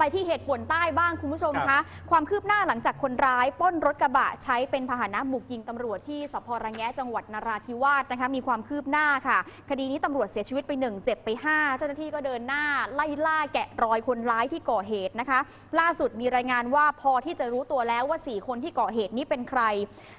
ไปที่เหตุป่วนใต้บ้างคุณผู้ชมครัคะบความคืบหน้าหลังจากคนร้ายปล้นรถกระบะใช้เป็นพาหนะบุกยิงตำรวจที่สพระแงะจังหวัดนราธิวาสนะคะมีความคืบหน้าค่ะ คดีนี้ตำรวจเสียชีวิตไปหนึ่งเจ็บไปห้าเจ้าหน้าที่ก็เดินหน้าไล่ล่าแกะรอยคนร้ายที่ก่อเหตุนะคะ ล่าสุดมีรายงานว่าพอที่จะรู้ตัวแล้วว่าสี่คนที่ก่อเหตุนี้เป็นใคร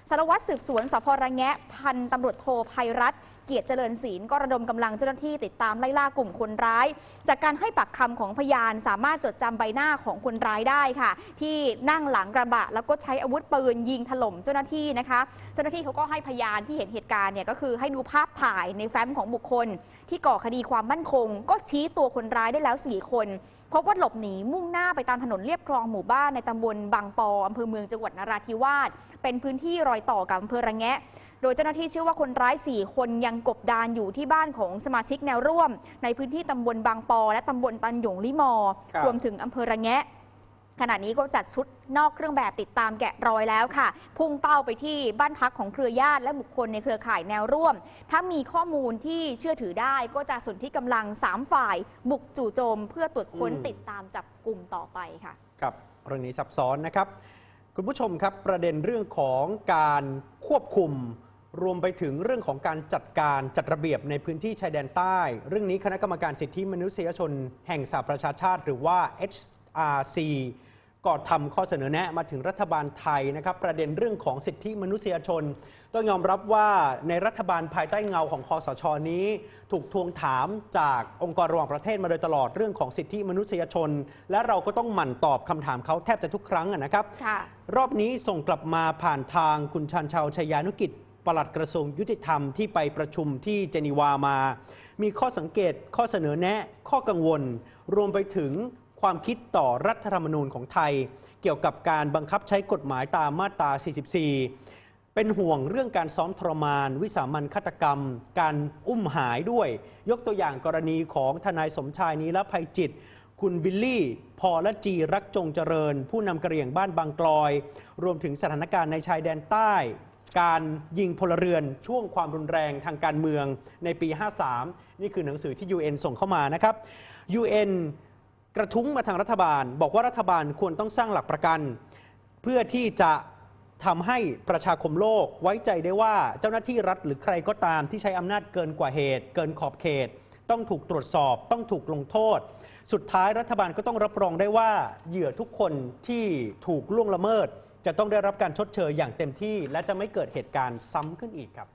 สารวัตรสืบสวนสพระแงะพันตำรวจโทภัยรัตน์ เกียรติเจริญศิลก็ระดมกำลังเจ้าหน้าที่ติดตามไล่ล่ากลุ่มคนร้าย จากการให้ปากคำของพยานสามารถจดจำใบหน้าของคนร้ายได้ค่ะ ที่นั่งหลังกระบะ แล้วก็ใช้อาวุธปืนยิงถล่มเจ้าหน้าที่นะคะ เจ้าหน้าที่เขาก็ให้พยานที่เห็นเหตุการณ์เนี่ยก็คือให้ดูภาพถ่ายในแฟ้มของบุคคล ที่ก่อคดีความมั่นคง ก็ชี้ตัวคนร้ายได้แล้ว 4 คนพบว่าหลบหนีมุ่งหน้าไปตามถนนเลียบคลองหมู่บ้านในตำบลบางปออำเภอเมืองจังหวัดนราธิวาสเป็นพื้นที่รอยต่อกับอำเภอระแงะ โดยเจ้าหน้าที่เชื่อว่าคนร้าย 4 คนยังกบดานอยู่ที่บ้านของสมาชิกแนวร่วม ในพื้นที่ตำบลบางปอ และตำบลตันหยงลิมอครับรวมถึงอำเภอระแงะขณะนี้ก็จัดชุดนอกเครื่องแบบติดตามแกะรอยแล้วค่ะ พุ่งเป้าไปที่บ้านพักของเครือญาติและบุคคลในเครือข่ายแนวร่วม ถ้ามีข้อมูลที่เชื่อถือได้ก็จะสนที่กำลัง 3 ฝ่าย บุกจู่โจม เพื่อตรวจค้นอืมติดตามจับกลุ่มต่อไปค่ะ ครับเรื่องนี้ซับซ้อนนะครับ คุณผู้ชมครับประเด็นเรื่องของการควบคุม รวมไปถึงเรื่องของการจัดการจัดระเบียบในพื้นที่ชายแดนใต้ เรื่องนี้คณะกรรมการสิทธิมนุษยชน แห่งสหประชาชาติ หรือว่า HRC ก็ทำข้อเสนอแนะมาถึงรัฐบาลไทยนะครับ ประเด็นเรื่องของสิทธิมนุษยชน ต้องยอมรับว่าในรัฐบาลภายใต้เงาของคอสชนี้ ถูกทวงถามจากองค์กรระหว่างประเทศมาโดยตลอดเรื่องของสิทธิมนุษยชน และเราก็ต้องหมั่นตอบคำถามเขาแทบจะทุกครั้งอะนะครับค่ะรอบนี้ส่งกลับมาผ่านทางคุณชันชาวชยานุกิจ ปลัดกระทรวงยุติธรรมที่ไปประชุมที่เจนีวามา มีข้อสังเกตข้อเสนอแนะ ข้อกังวล รวมไปถึงความคิดต่อรัฐธรรมนูญของไทย เกี่ยวกับการบังคับใช้กฎหมายตามมาตรา 44 เป็นห่วงเรื่องการซ้อมทรมาน วิสามันฆาตกรรม การอุ้มหายด้วย ยกตัวอย่างกรณีของทนายสมชายนีและภัยจิตคุณบิลลี่ พอและจีรักจงเจริญ ผู้นำกระเหรี่ยงบ้านบางกลอย รวมถึงสถานการณ์ในชายแดนใต้ การยิงพลเรือนช่วงความรุนแรงทางการเมืองในปี 53 นี่คือหนังสือที่ UN ส่งเข้ามานะครับ UN กระทุ้งมาทางรัฐบาล บอกว่ารัฐบาลควรต้องสร้างหลักประกัน เพื่อที่จะทำให้ประชาคมโลกไว้ใจได้ว่าเจ้าหน้าที่รัฐหรือใครก็ตามที่ใช้อำนาจเกินกว่าเหตุ เกินขอบเขต ต้องถูกตรวจสอบ ต้องถูกลงโทษ สุดท้ายรัฐบาลก็ต้องรับรองได้ว่าเหยื่อทุกคนที่ถูกล่วงละเมิด จะต้องได้รับการชดเชยอย่างเต็มที่ และจะไม่เกิดเหตุการณ์ซ้ำขึ้นอีกครับ